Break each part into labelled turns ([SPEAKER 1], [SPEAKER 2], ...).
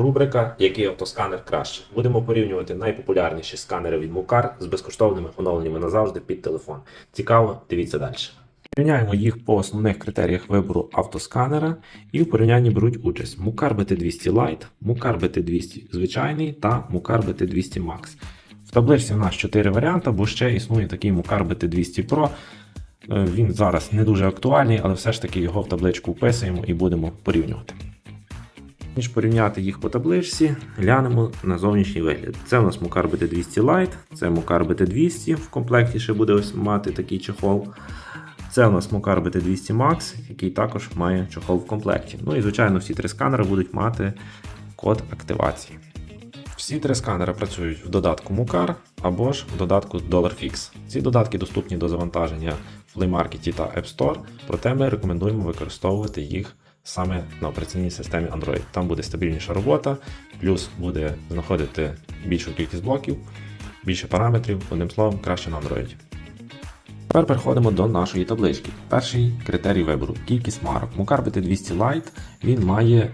[SPEAKER 1] Рубрика Який автосканер краще. Будемо порівнювати найпопулярніші сканери від Мукар з безкоштовними оновленнями назавжди під телефон. Цікаво, дивіться далі. Порівняємо їх по основних критеріях вибору автосканера і в порівнянні беруть участь Мукар BT200 Lite, Мукар BT200 звичайний та Мукар BT200 Max. В табличці у нас 4 варіанти, бо ще існує такий Мукар BT200 Pro. Е, Він зараз не дуже актуальний, але все ж таки його в табличку вписуємо і будемо порівнювати. Ніж порівняти їх по табличці, глянемо на зовнішній вигляд. Це у нас Мукар BT200 Lite, це Мукар BT200, в комплекті ще буде ось мати такий чехол. Це у нас Мукар BT200 Max, який також має чохол в комплекті. Ну і звичайно, всі три сканери будуть мати код активації. Всі три сканери працюють в додатку Мукар або ж в додатку DollarFix. Ці додатки доступні до завантаження в Play Market та App Store, проте ми рекомендуємо використовувати їх саме на операційній системі Android. Там буде стабільніша робота, плюс буде знаходити більшу кількість блоків, більше параметрів, одним словом, краще на Android. Тепер переходимо до нашої таблички. Перший критерій вибору кількість марок. Мукар BT200 Lite він має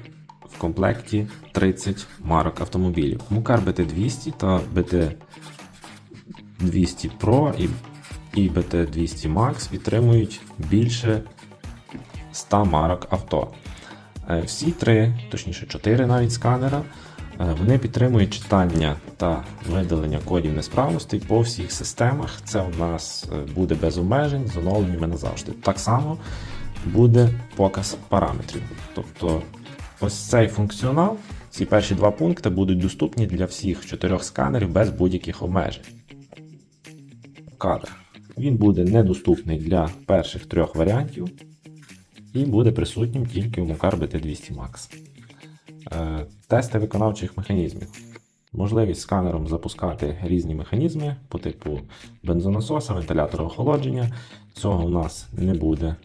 [SPEAKER 1] в комплекті 30 марок автомобілів. Мукар BT200 та BT200 Pro і, і BT200 Max підтримують більше 100 марок авто. Е, Всі три, точніше 4 навіть сканера, е, вони підтримують читання та видалення кодів несправностей по всіх системах. Це у нас е, буде без обмежень, з оновленнями назавжди. Так само буде показ параметрів. Тобто ось цей функціонал, ці перші два пункти будуть доступні для всіх чотирьох сканерів без будь-яких обмежень. Кадр. Він буде недоступний для перших трьох варіантів і буде присутнім тільки в Мукар BT200 Max. Е, Тести виконавчих механізмів. Можливість сканером запускати різні механізми по типу бензонасоса, вентилятора охолодження. Цього у нас не буде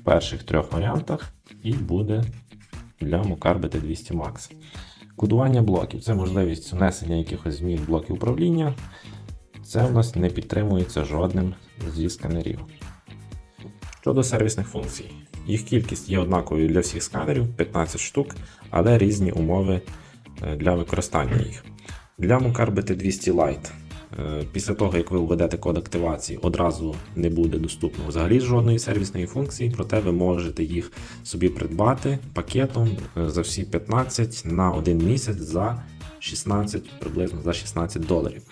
[SPEAKER 1] в перших трьох варіантах і буде для Мукар BT200 Max. Кодування блоків це можливість внесення якихось змін в блоки управління. Це у нас не підтримується жодним зі сканерів. Щодо сервісних функцій, їх кількість є однаковою для всіх сканерів 15 штук, але різні умови е, для використання їх. Для Mukar BT200 Lite е, після того, як ви введете код активації, одразу не буде доступно взагалі жодної сервісної функції, проте ви можете їх собі придбати пакетом е, за всі 15 на один місяць за 16, приблизно за 16 доларів.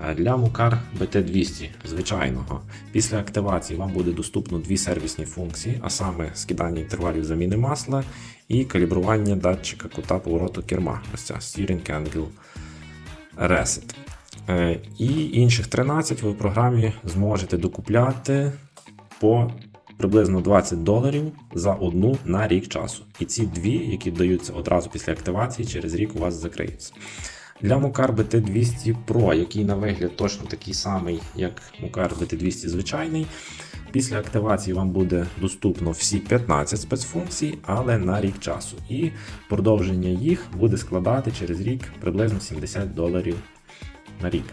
[SPEAKER 1] Е, Для Мукар BT200 звичайного після активації вам буде доступно дві сервісні функції, а саме скидання інтервалів заміни масла і калібрування датчика кута повороту керма. Ось ця Steering Angle Reset. Е, І інших 13 ви в програмі зможете докупляти по приблизно 20 доларів за одну на рік часу. І ці дві, які даються одразу після активації, через рік у вас закриються. Для Mukar BT200 Pro, який на вигляд точно такий самий, як Mukar BT200 звичайний. Після активації вам буде доступно всі 15 спецфункцій, але на рік часу. І продовження їх буде складати через рік приблизно 70 доларів на рік.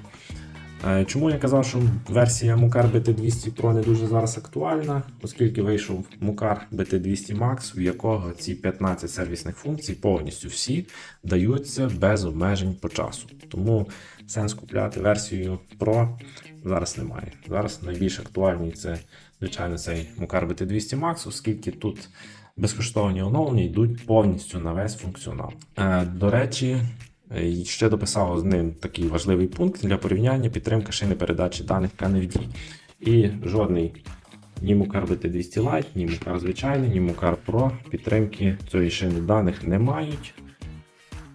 [SPEAKER 1] Е, Чому я казав, що версія Mukar BT200 Pro не дуже зараз актуальна, оскільки вийшов Mukar BT200 Max, в якого ці 15 сервісних функцій повністю всі даються без обмежень по часу. Тому сенс купляти версію Pro зараз немає. Зараз найбільш актуальний це, звичайно, цей Mukar BT200 Max, оскільки тут безкоштовні оновлення йдуть повністю на весь функціонал. Е, До речі, і ще дописав з ним такий важливий пункт для порівняння підтримка шини передачі даних KNFD. І жодний ні Mukar BT200 Lite, ні Mukar звичайний, ні Mukar Pro підтримки цієї шини даних не мають.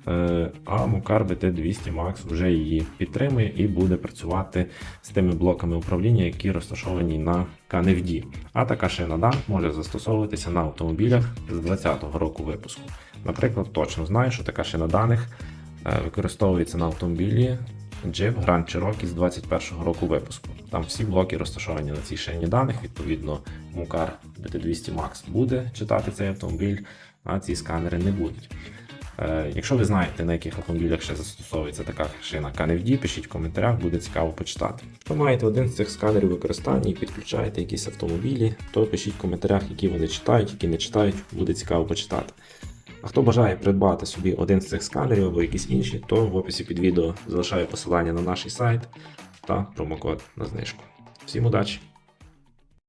[SPEAKER 1] Е, А Mukar BT200 Max вже її підтримує і буде працювати з тими блоками управління, які розташовані на KNFD. А така шина даних може застосовуватися на автомобілях з 2020 року випуску. Наприклад, точно знаю, що така шина даних е, використовується на автомобілі Jeep Grand Cherokee з 2021 року випуску. Там всі блоки розташовані на цій шині даних. Відповідно, Mukar BT200 Max буде читати цей автомобіль, а ці сканери не будуть. Е, Якщо ви знаєте, на яких автомобілях ще застосовується така шина KNFD, пишіть в коментарях, буде цікаво почитати. Якщо маєте один з цих сканерів використання і підключаєте якісь автомобілі, то пишіть в коментарях, які вони читають, які не читають, буде цікаво почитати. А хто бажає придбати собі один з цих сканерів або якісь інші, то в описі під відео залишаю посилання на наш сайт та промокод на знижку. Всім удачі!